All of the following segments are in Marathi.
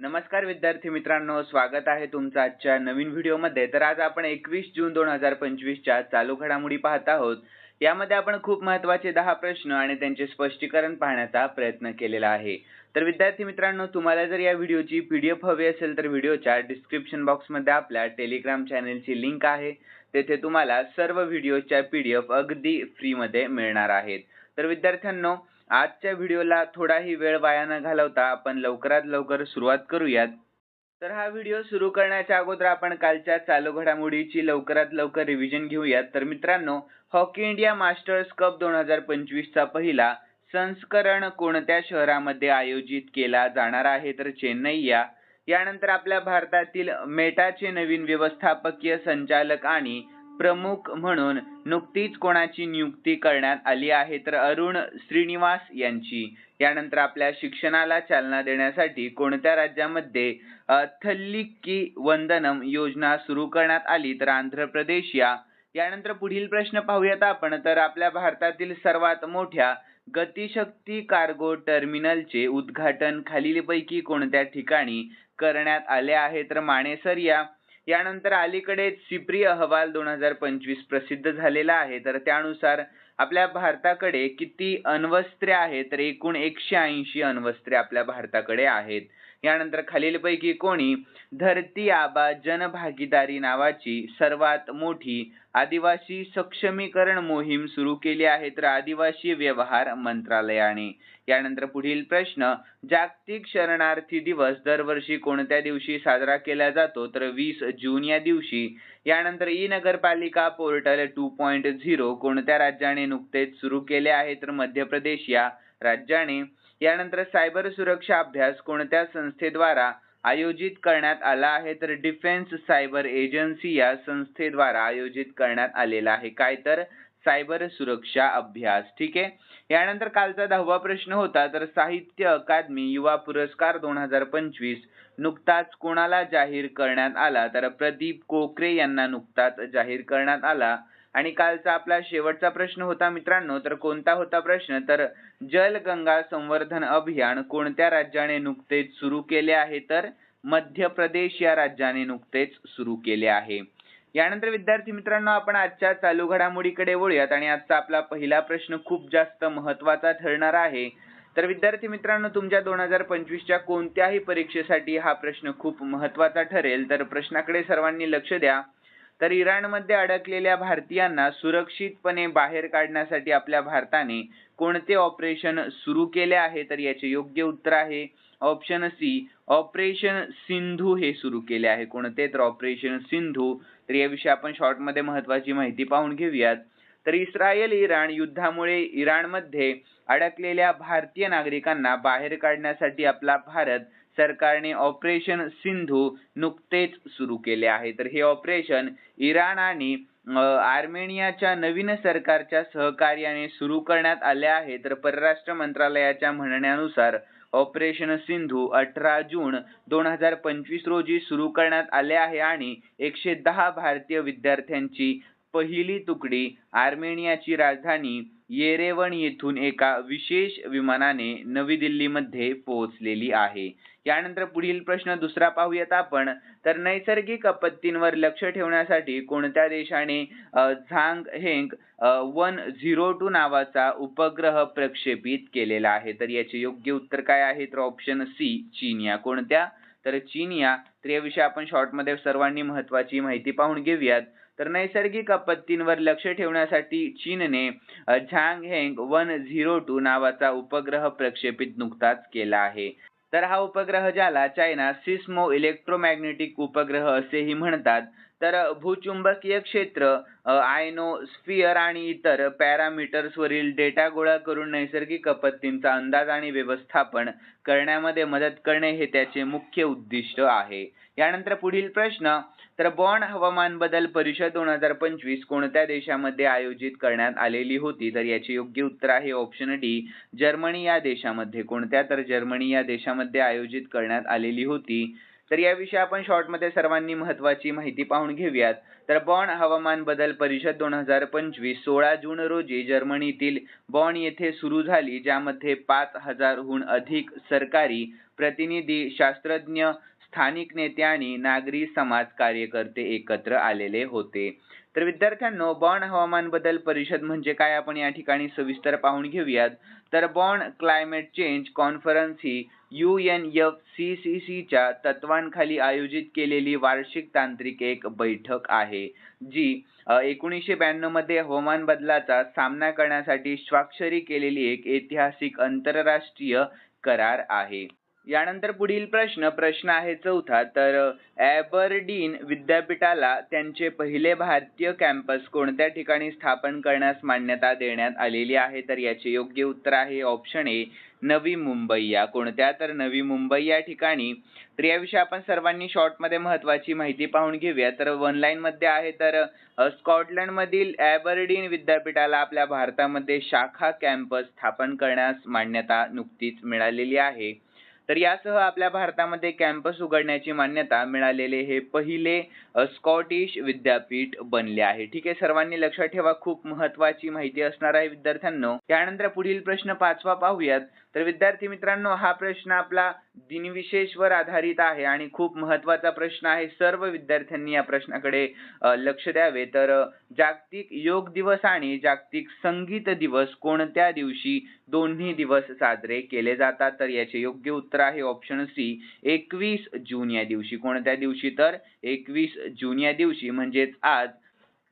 नमस्कार विद्यार्थी मित्रांनो स्वागत आहे तुमचं आजच्या नवीन व्हिडिओमध्ये. तर आज आपण एकवीस जून दोन हजार पंचवीसच्या चालू घडामोडी पाहत आहोत. यामध्ये आपण खूप महत्त्वाचे दहा प्रश्न आणि त्यांचे स्पष्टीकरण पाहण्याचा प्रयत्न केलेला आहे. तर विद्यार्थी मित्रांनो तुम्हाला जर या व्हिडिओची पी डी एफ हवी असेल तर व्हिडिओच्या डिस्क्रिप्शन बॉक्समध्ये आपल्या टेलिग्राम चॅनेलची लिंक आहे. तेथे तुम्हाला सर्व व्हिडिओच्या एफ अगदी फ्रीमध्ये मिळणार आहेत. तर विद्यार्थ्यांनो आजच्या व्हिडिओला थोडाही वेळ वाया न घालवता आपण लवकरात लवकर सुरुवात करूयात. तर हा व्हिडिओ सुरू करण्याच्या अगोदर आपण कालच्या चालू घडामोडीची लवकरात लवकर रिव्हिजन घेऊयात. तर मित्रांनो हॉकी इंडिया मास्टर्स कप दोन हजार पंचवीसचा पहिला संस्करण कोणत्या शहरामध्ये आयोजित केला जाणार आहे तर चेन्नई या. यानंतर आपल्या भारतातील मेटाचे नवीन व्यवस्थापकीय संचालक आणि प्रमुख म्हणून नुकतीच कोणाची नियुक्ती करण्यात आली आहे तर अरुण श्रीनिवास यांची. यानंतर आपल्या शिक्षणाला चालना देण्यासाठी कोणत्या राज्यामध्ये थल्लिक्की वंदनम योजना सुरू करण्यात आली तर आंध्र प्रदेश या? यानंतर पुढील प्रश्न पाहूयात आपण. तर आपल्या भारतातील सर्वात मोठ्या गतिशक्ती कार्गो टर्मिनलचे उद्घाटन खालीलपैकी कोणत्या ठिकाणी करण्यात आले आहे? तर माणेसर या यानंतर अलीकडे सिप्री अहवाल दोन हजार पंचवीस प्रसिद्ध झालेला आहे. तर त्यानुसार आपल्या भारताकडे किती अण्वस्त्रे आहेत? तर एकूण एकशे ऐंशी अण्वस्त्रे आपल्या भारताकडे आहेत. यानंतर खालीलपैकी कोणी धरती आबा जनभागीदारी नावाची सर्वात मोठी आदिवासी सक्षमीकरण मोहीम सुरू केली आहे तर आदिवासी व्यवहार मंत्रालयाने. यानंतर पुढील प्रश्न जागतिक शरणार्थी दिवस दरवर्षी कोणत्या दिवशी साजरा केला जातो? तर वीस जून या दिवशी. यानंतर ई नगरपालिका पोर्टल टू पॉईंट झिरो कोणत्या राज्याने नुकतेच सुरू केले आहे? तर मध्य प्रदेश या राज्याने. यानंतर सायबर सुरक्षा अभ्यास कोणत्या संस्थेद्वारा आयोजित करण्यात आला आहे? तर डिफेन्स सायबर एजन्सी या संस्थेद्वारा आयोजित करण्यात आलेला आहे. काय तर? सायबर सुरक्षा अभ्यास. ठीक आहे? यानंतर कालचा दहावा प्रश्न होता. तर साहित्य अकादमी युवा पुरस्कार दोन हजार पंचवीस नुकताच कोणाला जाहीर करण्यात आला? तर प्रदीप कोकरे यांना नुकताच जाहीर करण्यात आला. आणि कालचा आपला शेवटचा प्रश्न होता मित्रांनो तर कोणता होता प्रश्न? तर जलगंगा संवर्धन अभियान कोणत्या राज्याने नुकतेच सुरू केले आहे? तर मध्य प्रदेश या राज्याने नुकतेच सुरू केले आहे. यानंतर विद्यार्थी मित्रांनो आपण आजच्या चालू घडामोडीकडे वळूयात आणि आजचा आपला पहिला प्रश्न खूप जास्त महत्त्वाचा ठरणार आहे. तर विद्यार्थी मित्रांनो तुमच्या दोन हजार पंचवीसच्या कोणत्याही परीक्षेसाठी हा प्रश्न खूप महत्त्वाचा ठरेल. तर प्रश्नाकडे सर्वांनी लक्ष द्या. तर इराणमध्ये अडकलेल्या भारतीयांना सुरक्षितपणे बाहेर काढण्यासाठी आपल्या भारताने कोणते ऑपरेशन सुरू केले आहे? तर याचे योग्य उत्तर आहे ऑप्शन सी ऑपरेशन सिंधू हे सुरू केले आहे. कोणते? तर ऑपरेशन सिंधू. तर याविषयी आपण शॉर्टमध्ये महत्वाची माहिती पाहून घेऊयात. तर इस्रायल इराण युद्धामुळे इराणमध्ये अडकलेल्या भारतीय नागरिकांना बाहेर काढण्यासाठी आपला भारत सरकारने ऑपरेशन सिंधू नुकतेच सुरू केले आहे. तर हे ऑपरेशन इराण आणि आर्मेनियाच्या नवीन सरकारच्या सहकार्याने सुरू करण्यात आले आहे. तर परराष्ट्र मंत्रालयाच्या म्हणण्यानुसार ऑपरेशन सिंधू अठरा जून दोन हजार पंचवीस रोजी सुरू करण्यात आले आहे आणि एकशे दहा भारतीय विद्यार्थ्यांची पहिली तुकडी आर्मेनियाची राजधानी येरेवन येथून एका विशेष विमानाने नवी दिल्लीमध्ये पोहोचलेली आहे. यानंतर पुढील प्रश्न दुसरा पाहूयात आपण. तर नैसर्गिक आपत्तींवर लक्ष ठेवण्यासाठी कोणत्या देशाने Zhang Heng one zero two नावाचा उपग्रह प्रक्षेपित केलेला आहे? तर याचे योग्य उत्तर काय आहे तर ऑप्शन सी चीन या कोणत्या? तर चीन या तर याविषयी आपण शॉर्टमध्ये सर्वांनी महत्वाची माहिती पाहून घेऊयात. तर नैसर्गिक आपत्तींवर लक्ष ठेवण्यासाठी चीनने Zhang Heng one zero two नावाचा उपग्रह प्रक्षेपित नुकताच केला आहे. तर हा उपग्रह ज्याला चायना सिस्मो इलेक्ट्रोमॅग्नेटिक उपग्रह असेही म्हणतात तर भूचुंबकीय क्षेत्र आयनोस्फियर आणि इतर पॅरामीटर्स वरील डेटा गोळा करून नैसर्गिक आपत्तींचा अंदाज आणि व्यवस्थापन करण्यामध्ये मदत करणे हे त्याचे मुख्य उद्दिष्ट आहे. यानंतर पुढील प्रश्न तर बॉन हवामान बदल परिषद दोन हजार पंचवीस कोणत्या देशामध्ये आयोजित करण्यात आलेली होती? तर याचे योग्य उत्तर आहे ऑप्शन डी जर्मनी या देशामध्ये. कोणत्या तर जर्मनी या देशामध्ये आयोजित करण्यात आलेली होती? तर याविषयी आपण शॉर्टमध्ये सर्वांनी महत्वाची माहिती पाहून घेऊयात. तर बॉन हवामान बदल परिषद दोन हजार पंचवीस सोळा जून रोजी जर्मनीतील बॉन येथे सुरू झाली ज्यामध्ये पाच हजारहून अधिक सरकारी प्रतिनिधी शास्त्रज्ञ स्थानिक नेते आणि नागरी समाज कार्यकर्ते एकत्र आलेले होते. तर विद्यार्थ्यांनो बॉन हवामान बदल परिषद म्हणजे काय? आपण या ठिकाणी सविस्तर पाहून घेऊयात. तर बॉन क्लायमेट चेंज कॉन्फरन्स ही U N F C C सीच्या तत्वांखाली आयोजित केलेली वार्षिक तांत्रिक एक बैठक आहे जी एकोणीसशे ब्याण्णवमध्ये हवामान बदलाचा सामना करण्यासाठी स्वाक्षरी केलेली एक ऐतिहासिक आंतरराष्ट्रीय करार आहे. यानंतर पुढील प्रश्न प्रश्न आहे चौथा. तर ॲबरडीन विद्यापीठाला त्यांचे पहिले भारतीय कॅम्पस कोणत्या ठिकाणी स्थापन करण्यास मान्यता देण्यात आलेली आहे? तर याचे योग्य उत्तर आहे ऑप्शन ए नवी मुंबई या कोणत्या? तर नवी मुंबई या ठिकाणी. तर याविषयी आपण सर्वांनी शॉर्टमध्ये महत्वाची माहिती पाहून घेऊया. तर वन लाईनमध्ये आहे तर स्कॉटलंडमधील ॲबरडीन विद्यापीठाला आपल्या भारतामध्ये शाखा कॅम्पस स्थापन करण्यास मान्यता नुकतीच मिळालेली आहे. तर यासह आपल्या भारतामध्ये कॅम्पस उघडण्याची मान्यता मिळालेले हे पहिले स्कॉटिश विद्यापीठ बनले आहे. ठीक आहे सर्वांनी लक्षात ठेवा खूप महत्वाची माहिती असणार आहे विद्यार्थ्यांनो. त्यानंतर पुढील प्रश्न पाचवा पाहूयात. तर विद्यार्थी मित्रांनो हा प्रश्न आपला दिनविशेषवर आधारित आहे आणि खूप महत्त्वाचा प्रश्न आहे. सर्व विद्यार्थ्यांनी या प्रश्नाकडे लक्ष द्यावे. तर जागतिक योग दिवस आणि जागतिक संगीत दिवस कोणत्या दिवशी दोन्ही दिवस साजरे केले जातात? तर याचे योग्य उत्तर आहे ऑप्शन सी एकवीस जून या दिवशी. कोणत्या दिवशी? तर एकवीस जून या दिवशी. म्हणजेच आज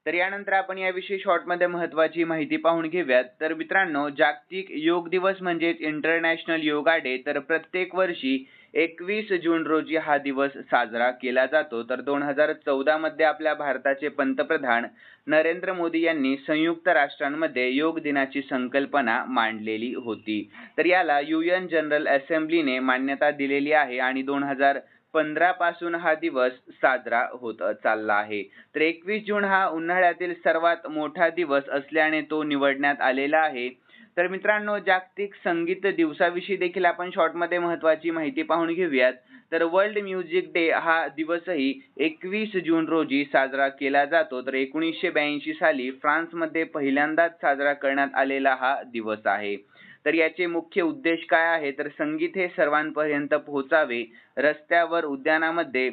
तर यानंतर आपण याविषयी शॉर्टमध्ये महत्वाची माहिती पाहून घेऊयात. तर मित्रांनो जागतिक योग दिवस म्हणजेच इंटरनॅशनल योगा डे तर प्रत्येक वर्षी एकवीस जून रोजी हा दिवस साजरा केला जातो. तर दोन हजार चौदा मध्ये आपल्या भारताचे पंतप्रधान नरेंद्र मोदी यांनी संयुक्त राष्ट्रांमध्ये योग दिनाची संकल्पना मांडलेली होती. तर याला यू एन जनरल असेंब्लीने मान्यता दिलेली आहे आणि दोन हजार पंधरा पासून हा दिवस साजरा होत चालला आहे. तर एकवीस जून हा उन्हाळ्यातील सर्वात मोठा दिवस असल्याने तो निवडण्यात आलेला आहे. तर मित्रांनो जागतिक संगीत दिवसाविषयी देखील आपण शॉर्टमध्ये महत्वाची माहिती पाहून घेऊयात. तर वर्ल्ड म्युझिक डे हा दिवसही एकवीस जून रोजी साजरा केला जातो. तर एकोणीसशे ब्याऐंशी साली फ्रान्समध्ये पहिल्यांदाच साजरा करण्यात आलेला हा दिवस आहे. तर याचे मुख्य उद्देश काय आहे? तर संगीत हे सर्वांपर्यंत पोहोचावे. रस्त्यावर उद्यानामध्ये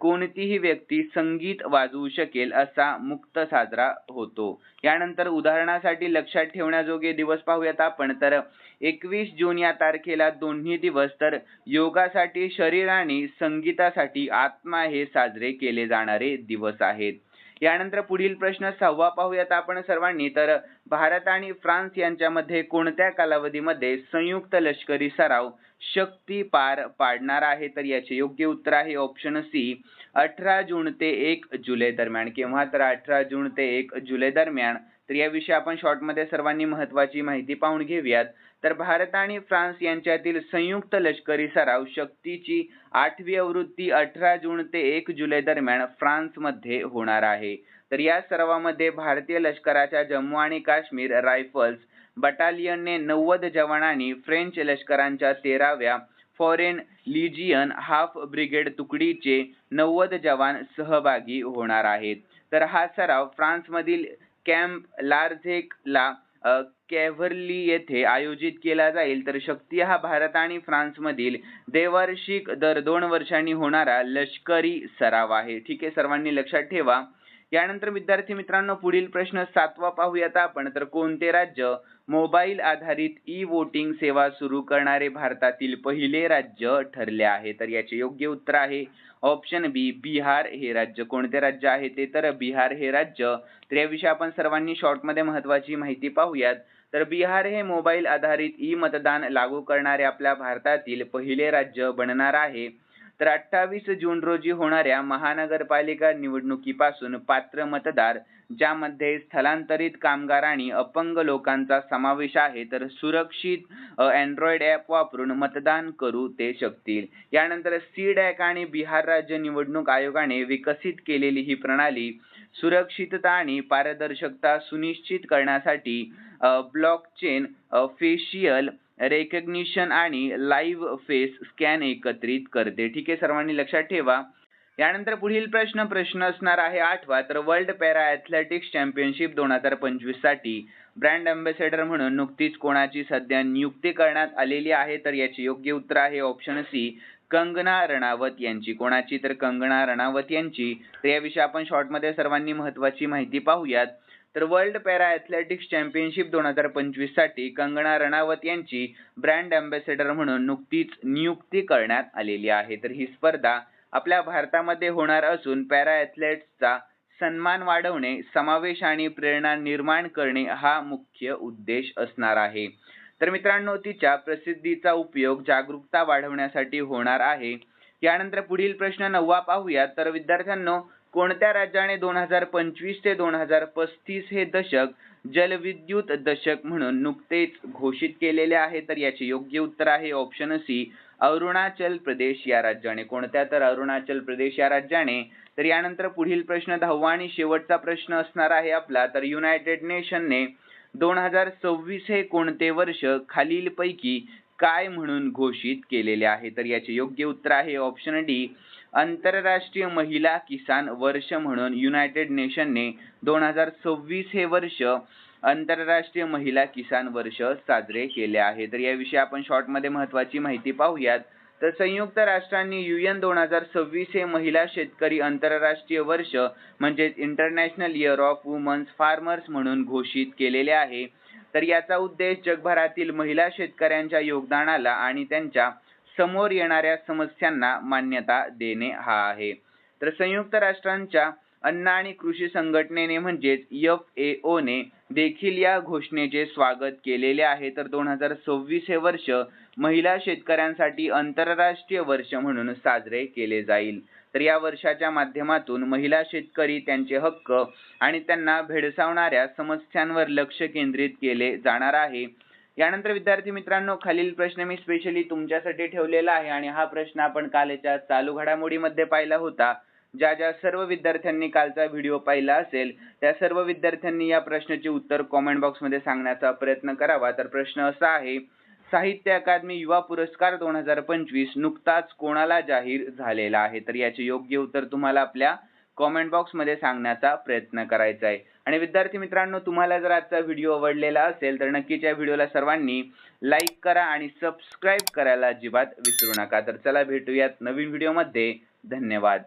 कोणतीही व्यक्ती संगीत वाजवू शकेल असा मुक्त साजरा होतो. यानंतर उदाहरणासाठी लक्षात ठेवण्याजोगे दिवस पाहूयात आपण. तर एकवीस जून या तारखेला दोन्ही दिवस तर योगासाठी शरीर आणि संगीतासाठी आत्मा हे साजरे केले जाणारे दिवस आहेत. यानंतर पुढील प्रश्न सहावा पाहूयात आपण सर्वांनी. तर भारत आणि फ्रान्स यांच्यामध्ये कोणत्या कालावधीमध्ये संयुक्त लष्करी सराव शक्ती पार पाडणार आहे? तर याचे योग्य उत्तर आहे ऑप्शन सी अठरा जून ते एक जुलै दरम्यान. केव्हा? तर अठरा जून ते एक जुलै दरम्यान. तर याविषयी आपण शॉर्टमध्ये सर्वांनी महत्वाची माहिती पाहून घेऊयात. तर भारत आणि फ्रान्स यांच्यातील संयुक्त लष्करी सराव शक्तीची आठवी आवृत्ती अठरा जून ते एक जुलै दरम्यान फ्रान्समध्ये होणार आहे. तर या सरावामध्ये भारतीय लष्कराच्या जम्मू आणि काश्मीर रायफल्स बटालियनने नव्वद जवानांनी फ्रेंच लष्करांच्या तेराव्या फॉरेन लिजियन हाफ ब्रिगेड तुकडीचे नव्वद जवान सहभागी होणार आहेत. तर हा सराव फ्रान्समधील कॅम्प लार्झेकला कॅव्हरली येथे आयोजित केला जाईल तर शक्ती हा भारत आणि फ्रान्समधील देवार्षिक दर दोन वर्षांनी होणारा लष्करी सराव आहे. ठीक आहे सर्वांनी लक्षात ठेवा. यानंतर विद्यार्थी मित्रांनो पुढील प्रश्न सातवा पाहूयात आपण. तर कोणते राज्य मोबाईल आधारित ई वोटिंग सेवा सुरू करणारे भारतातील पहिले राज्य ठरले आहे? तर याचे योग्य उत्तर आहे ऑप्शन बी बिहार हे राज्य. कोणते राज्य आहे ते? तर बिहार हे राज्य. तर याविषयी आपण सर्वांनी शॉर्टमध्ये महत्वाची माहिती पाहूयात. तर बिहार हे मोबाईल आधारित ई मतदान लागू करणारे आपल्या भारतातील पहिले राज्य बनणार आहे. तर अठ्ठावीस जून रोजी होणाऱ्या महानगरपालिका निवडणुकीपासून पात्र मतदार ज्यामध्ये स्थलांतरित कामगार आणि अपंग लोकांचा समावेश आहे तर सुरक्षित अँड्रॉइड ॲप वापरून मतदान करू ते शकतील. यानंतर सी डॅक आणि बिहार राज्य निवडणूक आयोगाने विकसित केलेली ही प्रणाली सुरक्षितता आणि पारदर्शकता सुनिश्चित करण्यासाठी ब्लॉकचेन फेशियल रेकग्निशन आणि लाईव्ह फेस स्कॅन एकत्रित करते. ठीक आहे सर्वांनी लक्षात ठेवा. यानंतर पुढील प्रश्न प्रश्न असणार आहे आठवा. तर वर्ल्ड पॅरा ॲथलेटिक्स चॅम्पियनशिप दोन हजार पंचवीससाठी ब्रँड अँबॅसेडर म्हणून नुकतीच कोणाची सध्या नियुक्ती करण्यात आलेली आहे? तर याचे योग्य उत्तर आहे ऑप्शन सी कंगना रणावत यांची. कोणाची? तर कंगना रणावत यांची. तर याविषयी आपण शॉर्टमध्ये सर्वांनी महत्वाची माहिती पाहूयात. तर वर्ल्ड पॅरा ॲथलेटिक्स चॅम्पियनशिप दोन हजार पंचवीससाठी कंगना रणावत यांची ब्रँड अँबॅसेडर म्हणून नुकतीच नियुक्ती करण्यात आलेली आहे. तर ही स्पर्धा आपल्या भारतामध्ये होणार असून पॅरा ॲथलेट्सचा सन्मान वाढवणे समावेश आणि प्रेरणा निर्माण करणे हा मुख्य उद्देश असणार आहे. तर मित्रांनो तिच्या प्रसिद्धीचा उपयोग जागरूकता वाढवण्यासाठी होणार आहे. यानंतर पुढील प्रश्न नववा पाहूया. तर विद्यार्थ्यांनो कोणत्या राज्याने दोन हजार पंचवीस ते दोन हजार पस्तीस हे दशक जलविद्युत दशक म्हणून नुकतेच घोषित केलेले आहे? तर याचे योग्य उत्तर आहे ऑप्शन सी अरुणाचल प्रदेश या राज्याने. कोणत्या तर अरुणाचल प्रदेश या राज्याने? तर यानंतर पुढील प्रश्न दहावा आणि शेवटचा प्रश्न असणार आहे आपला. तर युनायटेड नेशनने दोन हजार सव्वीस हे कोणते वर्ष खालीलपैकी काय म्हणून घोषित केलेले आहे? तर याचे योग्य उत्तर आहे ऑप्शन डी आंतरराष्ट्रीय महिला किसान वर्ष म्हणून युनायटेड नेशनने दोन हजार सव्वीस हे वर्ष आंतरराष्ट्रीय महिला किसान वर्ष साजरे केले आहे. तर याविषयी आपण शॉर्टमध्ये महत्वाची माहिती पाहूयात. तर संयुक्त राष्ट्रांनी युएन दोन हजार सव्वीस हे महिला शेतकरी आंतरराष्ट्रीय वर्ष म्हणजेच international year of women's farmers म्हणून घोषित केलेले आहे. तर याचा उद्देश जगभरातील महिला शेतकऱ्यांच्या योगदानाला आणि त्यांच्यासमोर येणाऱ्या समस्यांना मान्यता देणे हा आहे. तर संयुक्त राष्ट्रांच्या अन्न आणि कृषी संघटनेने म्हणजेच एफ ए ओ ने देखील या घोषणेचे स्वागत केलेले आहे. तर दोन हजार सव्वीस हे वर्ष महिला शेतकऱ्यांसाठी आंतरराष्ट्रीय वर्ष म्हणून साजरे केले जाईल. तर या वर्षाच्या माध्यमातून महिला शेतकरी त्यांचे हक्क आणि त्यांना भेडसावणाऱ्या समस्यांवर लक्ष केंद्रित केले जाणार आहे. यानंतर विद्यार्थी मित्रांनो खालील प्रश्न मी स्पेशली तुमच्यासाठी ठेवलेला आहे आणि हा प्रश्न आपण कालच्या चालू घडामोडीमध्ये पाहिला होता. ज्या ज्या सर्व विद्यार्थ्यांनी कालचा व्हिडिओ पाहिला असेल त्या सर्व विद्यार्थ्यांनी या प्रश्नाचे उत्तर कॉमेंट बॉक्समध्ये सांगण्याचा प्रयत्न करावा. तर प्रश्न असा आहे साहित्य अकादमी युवा पुरस्कार दोन हजार पंचवीस नुकताच कोणाला जाहीर झालेला आहे? तर याचे योग्य उत्तर तुम्हाला आपल्या कॉमेंट बॉक्समध्ये सांगण्याचा प्रयत्न करायचा आहे. आणि विद्यार्थी मित्रांनो तुम्हाला जर आजचा व्हिडिओ आवडलेला असेल तर नक्कीच या व्हिडिओला सर्वांनी लाईक करा आणि सबस्क्राईब करायला अजिबात विसरू नका. तर चला भेटूयात नवीन व्हिडिओमध्ये. धन्यवाद.